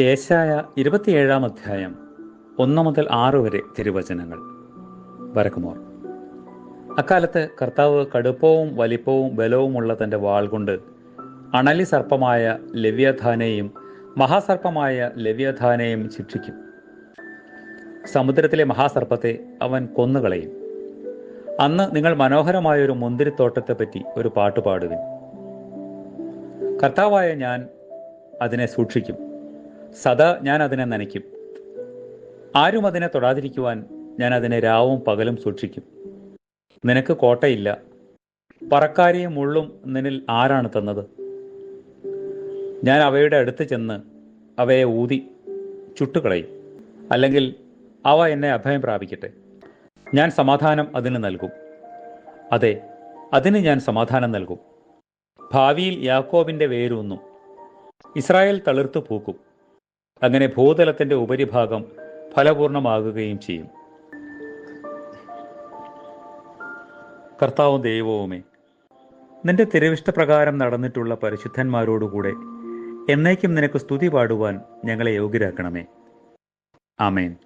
ഏശായ ഇരുപത്തിയേഴാം അധ്യായം ഒന്ന് മുതൽ ആറ് വരെ തിരുവചനങ്ങൾ. വരക്കുമോർ. അക്കാലത്ത് കർത്താവ് കടുപ്പവും വലിപ്പവും ബലവുമുള്ള തന്റെ വാൾ കൊണ്ട് അണലി സർപ്പമായ ലവ്യധാനെയും മഹാസർപ്പമായ ലവ്യധാനെയും ശിക്ഷിക്കും. സമുദ്രത്തിലെ മഹാസർപ്പത്തെ അവൻ കൊന്നുകളയും. അന്ന് നിങ്ങൾ മനോഹരമായ ഒരു മുന്തിരിത്തോട്ടത്തെപ്പറ്റി ഒരു പാട്ട് പാടുവിൻ. കർത്താവായ ഞാൻ അതിനെ സൂക്ഷിക്കും. സദാ ഞാൻ അതിനെ നനയ്ക്കും. ആരും അതിനെ തൊടാതിരിക്കുവാൻ ഞാൻ അതിനെ രാവും പകലും സൂക്ഷിക്കും. നിനക്ക് കോട്ടയില്ല. പറക്കാരിയും മുള്ളും നിന്നിൽ ആരാണ് തന്നത്? ഞാൻ അവയുടെ അടുത്ത് ചെന്ന് അവയെ ഊതി ചുട്ടുകളയും. അല്ലെങ്കിൽ അവ എന്നെ അഭയം പ്രാപിക്കട്ടെ. ഞാൻ സമാധാനം അതിന് നൽകും. അതെ അതിന് ഞാൻ സമാധാനം നൽകും. ഭാവിയിൽ യാക്കോബിന്റെ വേരൂന്നും. ഇസ്രായേൽ തളിർത്തു പൂക്കും. അങ്ങനെ ഭൂതലത്തിന്റെ ഉപരിഭാഗം ഫലപൂർണമാകുകയും ചെയ്യും. കർത്താവും ദൈവവുമേ നിന്റെ തിരവിഷ്ടപ്രകാരം നടന്നിട്ടുള്ള പരിശുദ്ധന്മാരോടുകൂടെ എന്നേക്കും നിനക്ക് സ്തുതി പാടുവാൻ ഞങ്ങളെ യോഗ്യരാക്കണമേ. ആമേൻ.